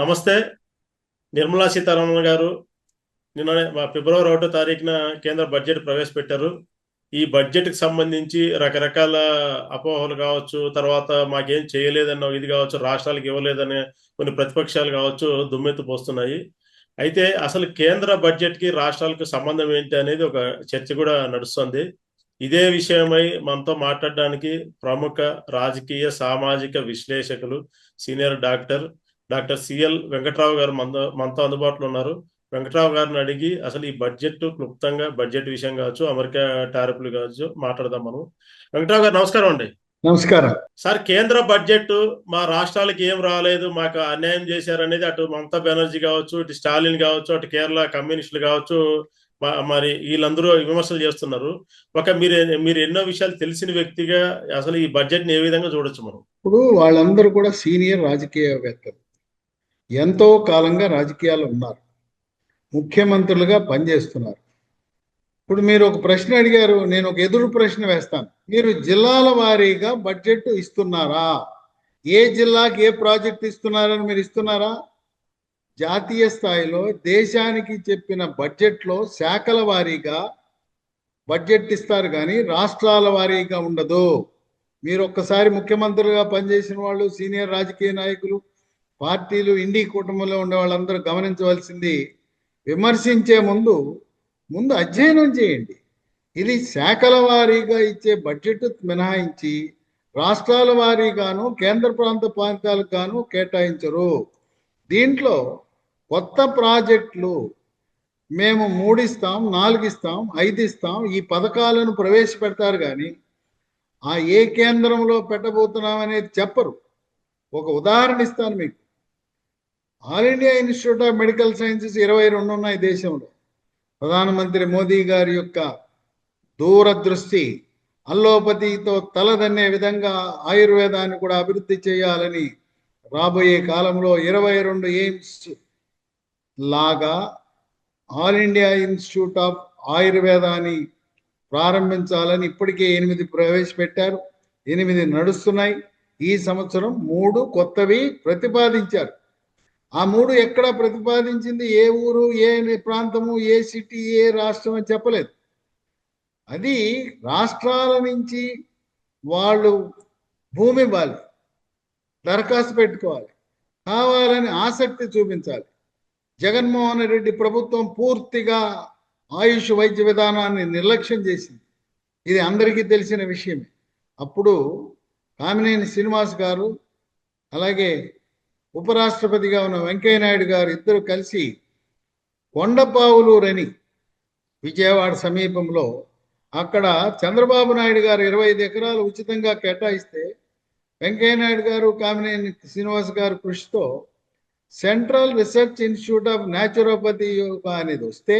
నమస్తే నిర్మలా సీతారామన్ గారు. నిన్న ఫిబ్రవరి ఒకటో తారీఖున కేంద్ర బడ్జెట్ ప్రవేశపెట్టారు. ఈ బడ్జెట్కి సంబంధించి రకరకాల అపోహలు కావచ్చు తర్వాత మాకేం చేయలేదన్న ఇది కావచ్చు రాష్ట్రాలకు ఇవ్వలేదనే కొన్ని ప్రతిపక్షాలు కావచ్చు దుమ్మెత్తు పోస్తున్నాయి. అయితే అసలు కేంద్ర బడ్జెట్కి రాష్ట్రాలకు సంబంధం ఏంటి అనేది ఒక చర్చ కూడా నడుస్తుంది. ఇదే విషయమై మనతో మాట్లాడడానికి ప్రముఖ రాజకీయ సామాజిక విశ్లేషకులు senior doctor doctor CL Venkatrao గారు మన మనతో అందుబాటులో ఉన్నారు. వెంకట్రావు గారిని అడిగి అసలు ఈ బడ్జెట్ క్లుప్తంగా బడ్జెట్ విషయం కావచ్చు అమెరికా టారిఫ్లు కావచ్చు మాట్లాడదాం మనం. వెంకట్రావు గారు నమస్కారం అండి. నమస్కారం. సార్ కేంద్ర బడ్జెట్ మా రాష్ట్రాలకు ఏం రాలేదు మాకు అన్యాయం చేశారనేది అటు మమతా బెనర్జీ కావచ్చు ఇటు స్టాలిన్ కావచ్చు అటు కేరళ కమ్యూనిస్టులు కావచ్చు మరి వీళ్ళందరూ విమర్శలు చేస్తున్నారు. ఒక మీరు మీరు ఎన్నో విషయాలు తెలిసిన వ్యక్తిగా అసలు ఈ బడ్జెట్ని ఏ విధంగా చూడొచ్చు మనం? ఇప్పుడు వాళ్ళందరూ కూడా సీనియర్ రాజకీయవేత్తలు. ఎంతో కాలంగా రాజకీయాలు ఉన్నారు. ముఖ్యమంత్రులుగా పనిచేస్తున్నారు. ఇప్పుడు మీరు ఒక ప్రశ్న అడిగారు నేను ఒక ఎదురు ప్రశ్న వేస్తాను. మీరు జిల్లాల వారీగా బడ్జెట్ ఇస్తున్నారా? ఏ జిల్లాకి ఏ ప్రాజెక్ట్ ఇస్తున్నారని మీరు ఇస్తున్నారా? జాతీయ స్థాయిలో దేశానికి చెప్పిన బడ్జెట్లో శాఖల వారీగా బడ్జెట్ ఇస్తారు కానీ రాష్ట్రాల వారీగా ఉండదు. మీరు ఒక్కసారి ముఖ్యమంత్రులుగా పనిచేసిన వాళ్ళు సీనియర్ రాజకీయ నాయకులు పార్టీలు ఇండి కుటుంబంలో ఉండే వాళ్ళందరూ గమనించవలసింది విమర్శించే ముందు ముందు అధ్యయనం చేయండి. ఇది శాఖల వారీగా ఇచ్చే బడ్జెట్ మినహాయించి రాష్ట్రాల వారీగాను కేంద్ర ప్రాంత ప్రాంతాలకు గాను కేటాయించరు. దీంట్లో కొత్త ప్రాజెక్టులు మేము మూడు ఇస్తాం నాలుగు ఇస్తాం ఐదు ఇస్తాం ఈ పథకాలను ప్రవేశపెడతారు కానీ ఆ ఏ కేంద్రంలో పెట్టబోతున్నాం అనేది చెప్పరు. ఒక ఉదాహరణ ఇస్తాను మీకు. All India institute of medical sciences ఇరవై రెండు ఉన్నాయి దేశంలో. ప్రధానమంత్రి మోదీ గారి యొక్క దూరదృష్టి అల్లోపతితో తలదన్నే విధంగా ఆయుర్వేదాన్ని కూడా అభివృద్ధి చేయాలని రాబోయే కాలంలో ఇరవై రెండు ఎయిమ్స్ లాగా ఆల్ ఇండియా ఇన్స్టిట్యూట్ ఆఫ్ ఆయుర్వేదాన్ని ప్రారంభించాలని ఇప్పటికే ఎనిమిది ప్రవేశపెట్టారు. ఎనిమిది నడుస్తున్నాయి. ఈ సంవత్సరం మూడు కొత్తవి ప్రతిపాదించారు. ఆ మూడు ఎక్కడ ప్రతిపాదించింది? ఏ ఊరు ఏ ప్రాంతము ఏ సిటీ ఏ రాష్ట్రం అని చెప్పలేదు. అది రాష్ట్రాల నుంచి వాళ్ళు భూమి ఇవ్వాలి దరఖాస్తు పెట్టుకోవాలి. కావాలని ఆసక్తి చూపించాలి. జగన్మోహన్ రెడ్డి ప్రభుత్వం పూర్తిగా ఆయుష్ వైద్య విధానాన్ని నిర్లక్ష్యం చేసింది. ఇది అందరికీ తెలిసిన విషయమే. అప్పుడు కామినేని శ్రీనివాస్ గారు అలాగే ఉపరాష్ట్రపతిగా ఉన్న వెంకయ్యనాయుడు గారు ఇద్దరు కలిసి కొండపావులూరని విజయవాడ సమీపంలో అక్కడ చంద్రబాబు నాయుడు గారు ఇరవై ఐదు ఎకరాలు ఉచితంగా కేటాయిస్తే వెంకయ్యనాయుడు గారు కామినేని శ్రీనివాస్ గారు కృషితో central research institute of naturopathy yoga అనేది వస్తే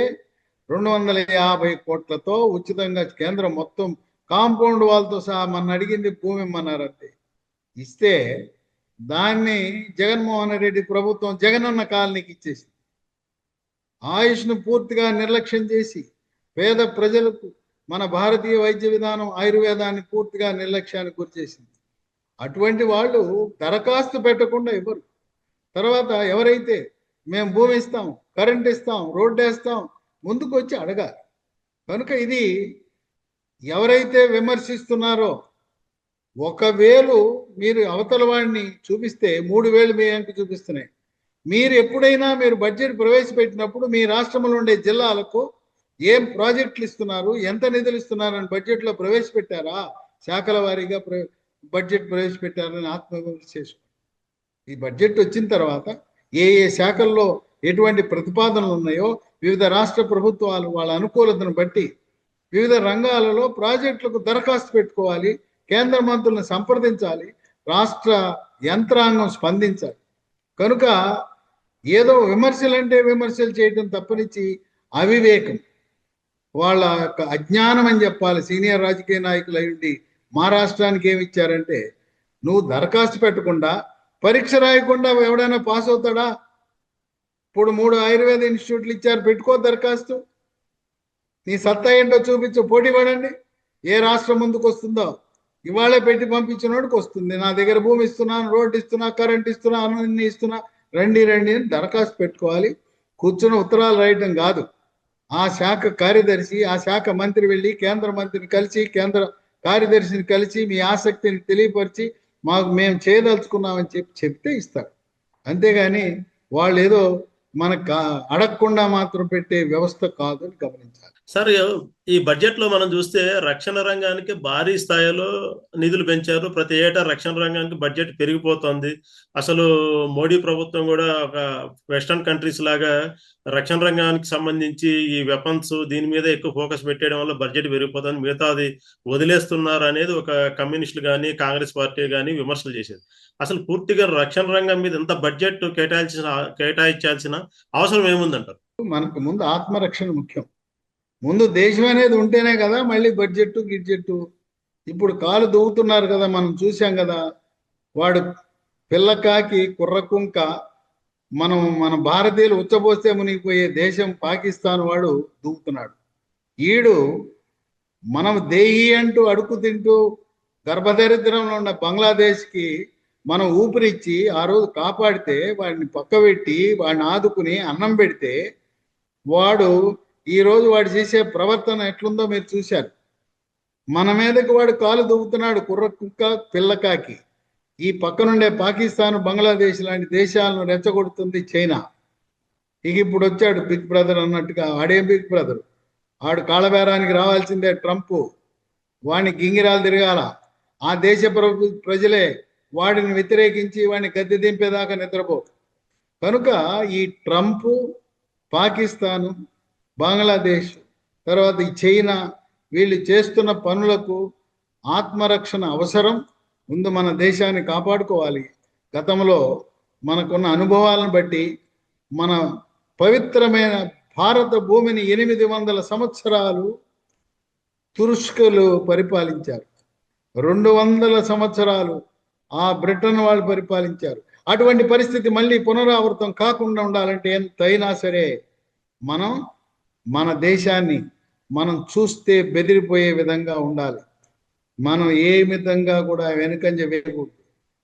రెండు వందల యాభై కోట్లతో ఉచితంగా కేంద్రం మొత్తం కాంపౌండ్ వాళ్ళతో సహా మన అడిగింది భూమి ఇమ్మన్నారంతే ఇస్తే దాన్ని జగన్మోహన్ రెడ్డి ప్రభుత్వం జగనన్న కాలనీకి ఇచ్చేసింది. ఆయుష్ను పూర్తిగా నిర్లక్ష్యం చేసి పేద ప్రజలకు మన భారతీయ వైద్య విధానం ఆయుర్వేదాన్ని పూర్తిగా నిర్లక్ష్యానికి గురిచేసింది. అటువంటి వాళ్ళు దరఖాస్తు పెట్టకుండా ఇవ్వరు. తర్వాత ఎవరైతే మేము భూమి ఇస్తాం కరెంట్ ఇస్తాం రోడ్డు వేస్తాం ముందుకు వచ్చి అడగాలి. కనుక ఇది ఎవరైతే విమర్శిస్తున్నారో ఒకవేలు మీరు అవతల వాడిని చూపిస్తే మూడు వేలు మీ అంక చూపిస్తున్నాయి. మీరు ఎప్పుడైనా మీరు బడ్జెట్ ప్రవేశపెట్టినప్పుడు మీ రాష్ట్రంలో ఉండే జిల్లాలకు ఏం ప్రాజెక్టులు ఇస్తున్నారు ఎంత నిధులు ఇస్తున్నారు అని బడ్జెట్లో ప్రవేశపెట్టారా? శాఖల వారీగా ప్ర బడ్జెట్ ప్రవేశపెట్టారని ఆత్మవిమర్శ చేసుకోండి. ఈ బడ్జెట్ వచ్చిన తర్వాత ఏ ఏ శాఖల్లో ఎటువంటి ప్రతిపాదనలు ఉన్నాయో వివిధ రాష్ట్ర ప్రభుత్వాలు వాళ్ళ అనుకూలతను బట్టి వివిధ రంగాలలో ప్రాజెక్టులకు దరఖాస్తు పెట్టుకోవాలి కేంద్ర మంత్రులను సంప్రదించాలి రాష్ట్ర యంత్రాంగం స్పందించాలి. కనుక ఏదో విమర్శలు అంటే విమర్శలు చేయటం తప్పనిచ్చి అవివేకం. వాళ్ళ యొక్క అజ్ఞానం అని చెప్పాలి. సీనియర్ రాజకీయ నాయకులు అయ్యుండి మా రాష్ట్రానికి ఏమి ఇచ్చారంటే నువ్వు దరఖాస్తు పెట్టకుండా పరీక్ష రాయకుండా ఎవడైనా పాస్ అవుతాడా? ఇప్పుడు మూడు ఆయుర్వేద ఇన్స్టిట్యూట్లు ఇచ్చారు పెట్టుకో దరఖాస్తు. నీ సత్తా ఏంటో చూపించు పోటీ పడండి. ఏ రాష్ట్రం ముందుకు వస్తుందో ఇవాళే పెట్టి పంపించినోడికి వస్తుంది. నా దగ్గర భూమి ఇస్తున్నాను రోడ్డు ఇస్తున్నా కరెంట్ ఇస్తున్నా అన్ని ఇస్తున్నా. రండి రండి అని దరఖాస్తు పెట్టుకోవాలి. కూర్చుని ఉత్తరాలు రాయటం కాదు. ఆ శాఖ కార్యదర్శి ఆ శాఖ మంత్రి వెళ్ళి కేంద్ర మంత్రిని కలిసి కేంద్ర కార్యదర్శిని కలిసి మీ ఆసక్తిని తెలియపరిచి మాకు మేము చేయదలుచుకున్నామని చెప్పి చెప్తే ఇస్తారు. అంతేగాని వాళ్ళు ఏదో మనకు అడగకుండా మాత్రం పెట్టే వ్యవస్థ కాదు అని గమనించాలి. సార్ ఈ బడ్జెట్లో మనం చూస్తే రక్షణ రంగానికి భారీ స్థాయిలో నిధులు పెంచారు. ప్రతి ఏటా రక్షణ రంగానికి బడ్జెట్ పెరిగిపోతుంది. అసలు మోడీ ప్రభుత్వం కూడా ఒక వెస్టర్న్ కంట్రీస్ లాగా రక్షణ రంగానికి సంబంధించి ఈ వెపన్స్ దీని మీద ఎక్కువ ఫోకస్ పెట్టేయడం వల్ల బడ్జెట్ పెరిగిపోతుంది. మిగతాది వదిలేస్తున్నారు అనేది ఒక కమ్యూనిస్టులు కానీ కాంగ్రెస్ పార్టీ కానీ విమర్శలు చేసేది అసలు పూర్తిగా రక్షణ రంగం మీద ఎంత బడ్జెట్ కేటాయించిన కేటాయించాల్సిన అవసరం ఏముందంటారు? మనకు ముందు ఆత్మరక్షణ ముఖ్యం. ముందు దేశం అనేది ఉంటేనే కదా మళ్ళీ బడ్జెట్ గిడ్జెట్టు. ఇప్పుడు కాలు దూవుతున్నారు కదా మనం చూసాం కదా. వాడు పిల్లకాకి కుర్రకుంక మనం మన భారతీయులు ఉచ్చబోస్తే మునిగిపోయే దేశం పాకిస్తాన్ వాడు దూకుతున్నాడు. ఈడు మనం దేహి అంటూ అడుగు తింటూ గర్భదరిద్రంలో ఉన్న బంగ్లాదేశ్కి మనం ఊపిరిచ్చి ఆ రోజు కాపాడితే వాడిని పక్కబెట్టి వాడిని ఆదుకుని అన్నం పెడితే వాడు ఈరోజు వాడు చేసే ప్రవర్తన ఎట్లుందో మీరు చూశారు. మన మీదకి వాడు కాలు దువ్వుతున్నాడు కుర్ర కుక్క పిల్లకాకి ఈ పక్కనుండే పాకిస్తాన్ బంగ్లాదేశ్ లాంటి దేశాలను రెచ్చగొడుతుంది చైనా. ఇక ఇప్పుడు వచ్చాడు బిగ్ బ్రదర్ అన్నట్టుగా. వాడేం బిగ్ బ్రదర్? వాడు కాళబేరానికి రావాల్సిందే ట్రంప్. వాడిని గింగిరాలు తిరగాల. ఆ దేశ ప్రభు ప్రజలే వాడిని వ్యతిరేకించి వాడిని గద్దె దింపేదాకా నిద్రపో. కనుక ఈ ట్రంప్ పాకిస్తాను బంగ్లాదేశ్ తర్వాత ఈ చైనా వీళ్ళు చేస్తున్న పనులకు ఆత్మరక్షణ అవసరం. ముందు మన దేశాన్ని కాపాడుకోవాలి. గతంలో మనకున్న అనుభవాలను బట్టి మన పవిత్రమైన భారత భూమిని ఎనిమిది వందల సంవత్సరాలు తురుష్కులు పరిపాలించారు. రెండు వందల సంవత్సరాలు ఆ బ్రిటన్ వాళ్ళు పరిపాలించారు. అటువంటి పరిస్థితి మళ్ళీ పునరావృతం కాకుండా ఉండాలంటే ఎంతైనా సరే మనం మన దేశాన్ని మనం చూస్తే బెదిరిపోయే విధంగా ఉండాలి. మనం ఏ విధంగా కూడా వెనుకంజ వేయకూడదు.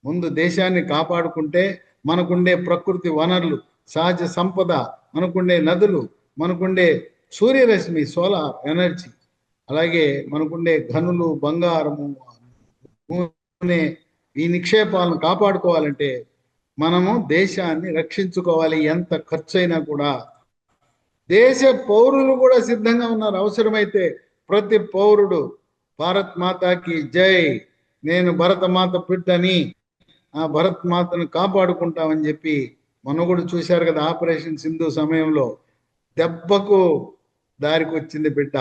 ముందు దేశాన్ని కాపాడుకుంటే మనకుండే ప్రకృతి వనరులు సహజ సంపద మనకుండే నదులు మనకుండే సూర్యరశ్మి సోలార్ ఎనర్జీ అలాగే మనకుండే గనులు బంగారము నూనె ఈ నిక్షేపాలను కాపాడుకోవాలంటే మనము దేశాన్ని రక్షించుకోవాలి. ఎంత ఖర్చైనా కూడా దేశ పౌరులు కూడా సిద్ధంగా ఉన్నారు. అవసరమైతే ప్రతి పౌరుడు భారత్ మాతాకి జై. నేను భరత మాత బిడ్డని ఆ భరత్ మాతను కాపాడుకుంటామని చెప్పి మనం కూడా చూశారు కదా ఆపరేషన్ సింధు సమయంలో. దెబ్బకు దారికి వచ్చింది బిడ్డ.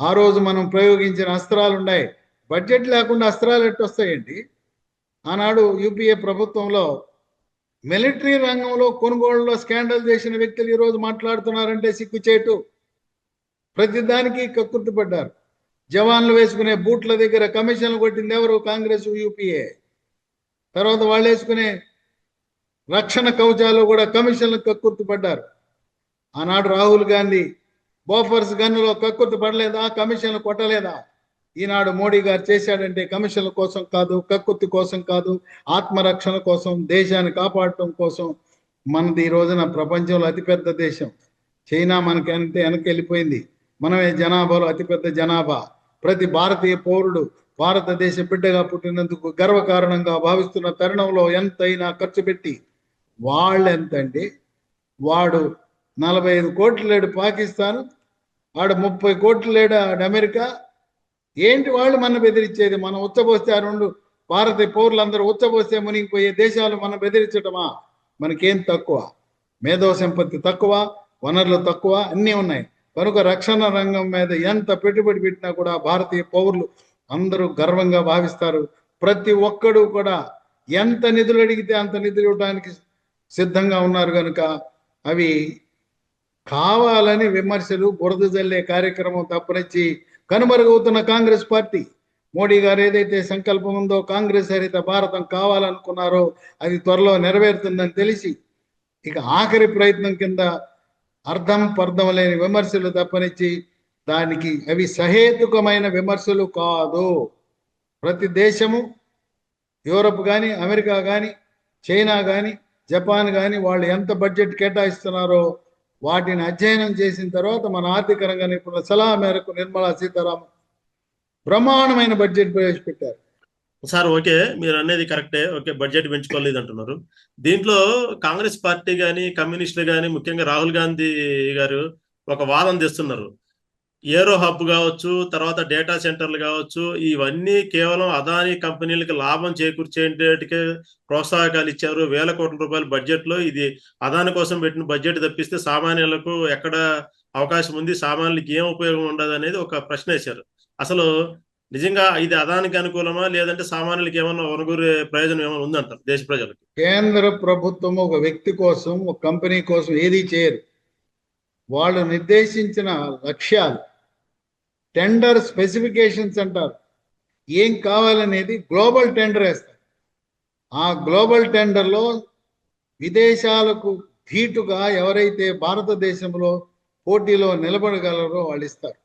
ఆ రోజు మనం ప్రయోగించిన అస్త్రాలు ఉన్నాయి. బడ్జెట్ లేకుండా అస్త్రాలు ఎట్టొస్తాయండి? ఆనాడు యూపీఏ ప్రభుత్వంలో మిలిటరీ రంగంలో కొనుగోలులో స్కాండల్ చేసిన వ్యక్తులు ఈరోజు మాట్లాడుతున్నారంటే సిగ్గుచేటు. ప్రతిదానికి కక్కుర్తిపడ్డారు. జవాన్లు వేసుకునే బూట్ల దగ్గర కమిషన్లు కొట్టింది ఎవరు? కాంగ్రెస్ యూపీఏ. తర్వాత వాళ్ళు వేసుకునే రక్షణ కవచాలు కూడా కమిషన్లు కక్కుర్తిపడ్డారు. ఆనాడు రాహుల్ గాంధీ బోఫర్స్ గన్నులో కక్కుర్తి పడలేదా? కమిషన్లు కొట్టలేదా? ఈనాడు మోడీ గారు చేశాడంటే కమిషన్ల కోసం కాదు కక్కుత్తి కోసం కాదు ఆత్మరక్షణ కోసం దేశాన్ని కాపాడటం కోసం మనది ఈ రోజున ప్రపంచంలో అతిపెద్ద దేశం. చైనా మనకి అంటే వెనక్కి వెళ్ళిపోయింది. మనమే జనాభాలో అతిపెద్ద జనాభా. ప్రతి భారతీయ పౌరుడు భారతదేశ బిడ్డగా పుట్టినందుకు గర్వకారణంగా భావిస్తున్న తరుణంలో ఎంతైనా ఖర్చు పెట్టి వాళ్ళు ఎంతండి వాడు నలభై ఐదు కోట్లు లేడు పాకిస్తాన్ ఆడ ముప్పై కోట్లు లేడు ఆడ అమెరికా ఏంటి వాళ్ళు మన బెదిరించేది? మనం ఉచ్చబోస్తే ఆ రెండు భారతీయ పౌరులందరూ ఉచ్చబోస్తే మునిగిపోయే దేశాలు మనం బెదిరించటమా? మనకేం తక్కువ? మేధో సంపత్తి తక్కువ వనరులు తక్కువ అన్నీ ఉన్నాయి. కనుక రక్షణ రంగం మీద ఎంత పెట్టుబడి పెట్టినా కూడా భారతీయ పౌరులు అందరూ గర్వంగా భావిస్తారు. ప్రతి ఒక్కడు కూడా ఎంత నిధులు అడిగితే అంత నిధులు ఇవ్వడానికి సిద్ధంగా ఉన్నారు కనుక అవి కావాలని విమర్శలు బురద జల్లే కార్యక్రమం తప్పనిచ్చి కనుమరుగవుతున్న కాంగ్రెస్ పార్టీ. మోడీ గారు ఏదైతే సంకల్పం ఉందో కాంగ్రెస్ హరిత భారతం కావాలనుకున్నారో అది త్వరలో నెరవేరుతుందని తెలిసి ఇక ఆఖరి ప్రయత్నం కింద అర్థం పర్థం లేని విమర్శలు తప్పనిచ్చి దానికి అవి సహేతుకమైన విమర్శలు కాదు. ప్రతి దేశము యూరప్ కానీ అమెరికా కానీ చైనా కానీ జపాన్ కానీ వాళ్ళు ఎంత బడ్జెట్ కేటాయిస్తున్నారో వాటిని అధ్యయనం చేసిన తర్వాత మన ఆర్థిక రంగ నిపుణుల సలహా మేరకు నిర్మలా సీతారామన్ బ్రహ్మాండమైన బడ్జెట్ ప్రవేశపెట్టారు. సార్ ఓకే మీరు అనేది కరెక్టే ఓకే బడ్జెట్ పెంచుకోలేదు అంటున్నారు. దీంట్లో కాంగ్రెస్ పార్టీ కానీ కమ్యూనిస్టులు కానీ ముఖ్యంగా రాహుల్ గాంధీ గారు ఒక వాదన తెస్తున్నారు. ఏరో హబ్ కావచ్చు తర్వాత డేటా సెంటర్లు కావచ్చు ఇవన్నీ కేవలం అదానీ కంపెనీలకు లాభం చేకూర్చేటికే ప్రోత్సాహకాలు ఇచ్చారు. వేల కోట్ల రూపాయల బడ్జెట్లో ఇది అదాని కోసం పెట్టిన బడ్జెట్ తప్పిస్తే సామాన్యులకు ఎక్కడ అవకాశం ఉంది సామాన్యులకి ఏం ఉపయోగం ఉండదు అనేది ఒక ప్రశ్న వేశారు. అసలు నిజంగా ఇది అదానికి అనుకూలమా? లేదంటే సామాన్యులకి ఏమన్నా వనగూరే ప్రయోజనం ఏమైనా ఉందంటారు దేశ ప్రజలకు? కేంద్ర ప్రభుత్వం ఒక వ్యక్తి కోసం ఒక కంపెనీ కోసం ఏది చేయరు వాళ్ళు నిర్దేశించిన లక్ష్యాలు టెండర్ స్పెసిఫికేషన్స్ అంటారు. ఏం కావాలనేది గ్లోబల్ టెండర్ వేస్తారు. ఆ గ్లోబల్ టెండర్లో విదేశాలకు ధీటుగా ఎవరైతే భారతదేశంలో పోటీలో నిలబడగలరో వాళ్ళు ఇస్తారు.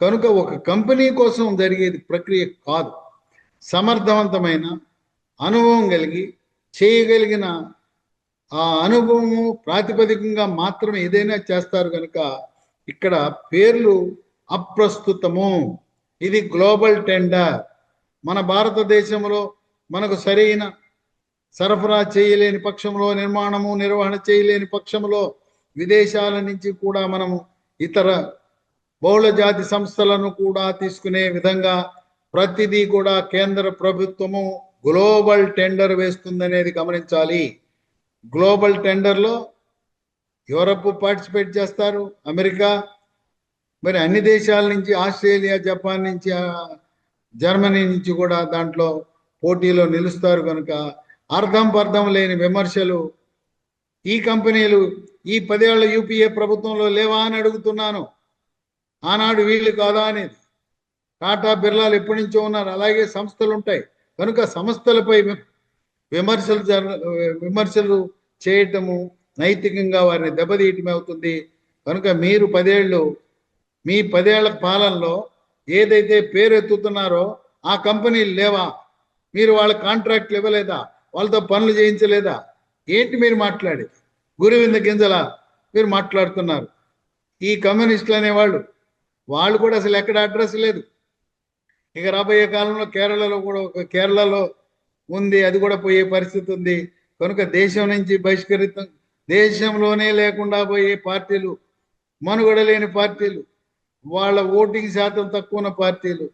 కనుక ఒక కంపెనీ కోసం జరిగేది ప్రక్రియ కాదు. సమర్థవంతమైన అనుభవం కలిగి చేయగలిగిన ఆ అనుభవము ప్రాతిపదికంగా మాత్రమే ఏదైనా చేస్తారు కనుక ఇక్కడ పేర్లు అప్రస్తుతము. ఇది గ్లోబల్ టెండర్. మన భారతదేశంలో మనకు సరైన సరఫరా చేయలేని పక్షంలో నిర్మాణము నిర్వహణ చేయలేని పక్షంలో విదేశాల నుంచి కూడా మనము ఇతర బహుళ జాతి సంస్థలను కూడా తీసుకునే విధంగా ప్రతిదీ కూడా కేంద్ర ప్రభుత్వము గ్లోబల్ టెండర్ వేస్తుందనేది గమనించాలి. గ్లోబల్ టెండర్లో యూరప్ పార్టిసిపేట్ చేస్తారు అమెరికా మరి అన్ని దేశాల నుంచి ఆస్ట్రేలియా జపాన్ నుంచి జర్మనీ నుంచి కూడా దాంట్లో పోటీలో నిలుస్తారు కనుక అర్థం పర్థం లేని విమర్శలు ఈ కంపెనీలు ఈ పదేళ్ళ యూపీఏ ప్రభుత్వంలో లేవా అని అడుగుతున్నాను. ఆనాడు వీళ్ళు కాదా అనేది. టాటా బిర్లాలు ఎప్పటి నుంచో ఉన్నారు. అలాగే సంస్థలు ఉంటాయి. కనుక సంస్థలపై విమర్శలు జర విమర్శలు చేయటము నైతికంగా వారిని దెబ్బతీయటమే అవుతుంది. కనుక మీరు పదేళ్ళు మీ పదేళ్ళ పాలనలో ఏదైతే పేరు ఎత్తుతున్నారో ఆ కంపెనీలు లేవా? మీరు వాళ్ళ కాంట్రాక్ట్లు ఇవ్వలేదా? వాళ్ళతో పనులు చేయించలేదా? ఏంటి మీరు మాట్లాడేది? గురువింద గింజల మీరు మాట్లాడుతున్నారు. ఈ కమ్యూనిస్టులు అనేవాళ్ళు వాళ్ళు కూడా అసలు ఎక్కడ అడ్రస్ లేదు. ఇక రాబోయే కాలంలో కేరళలో కూడా ఒక కేరళలో ఉంది అది కూడా పోయే పరిస్థితి ఉంది. కనుక దేశం నుంచి బహిష్కరితం దేశంలోనే లేకుండా పోయే పార్టీలు మనుగడ లేని పార్టీలు వాళ్ళ ఓటింగ్ శాతం తక్కువ ఉన్న పార్టీలు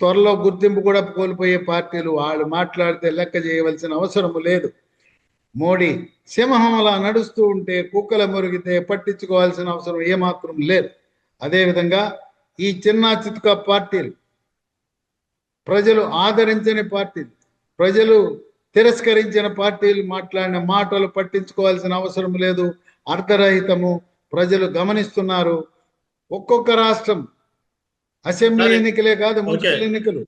త్వరలో గుర్తింపు కూడా కోల్పోయే పార్టీలు వాళ్ళు మాట్లాడితే లెక్క చేయవలసిన అవసరం లేదు. మోడీ సింహంలా నడుస్తూ ఉంటే కుక్కల మురిగితే పట్టించుకోవాల్సిన అవసరం ఏమాత్రం లేదు. అదేవిధంగా ఈ చిన్న చితుక పార్టీలు ప్రజలు ఆదరించని పార్టీలు ప్రజలు తిరస్కరించిన పార్టీలు మాట్లాడిన మాటలు పట్టించుకోవాల్సిన అవసరం లేదు. అర్ధరహితము ప్రజలు గమనిస్తున్నారు. ఒక్కొక్క రాష్ట్రం అసెంబ్లీ. ఎన్నికలే కాదు. మున్సిపల్ ఎన్నికలు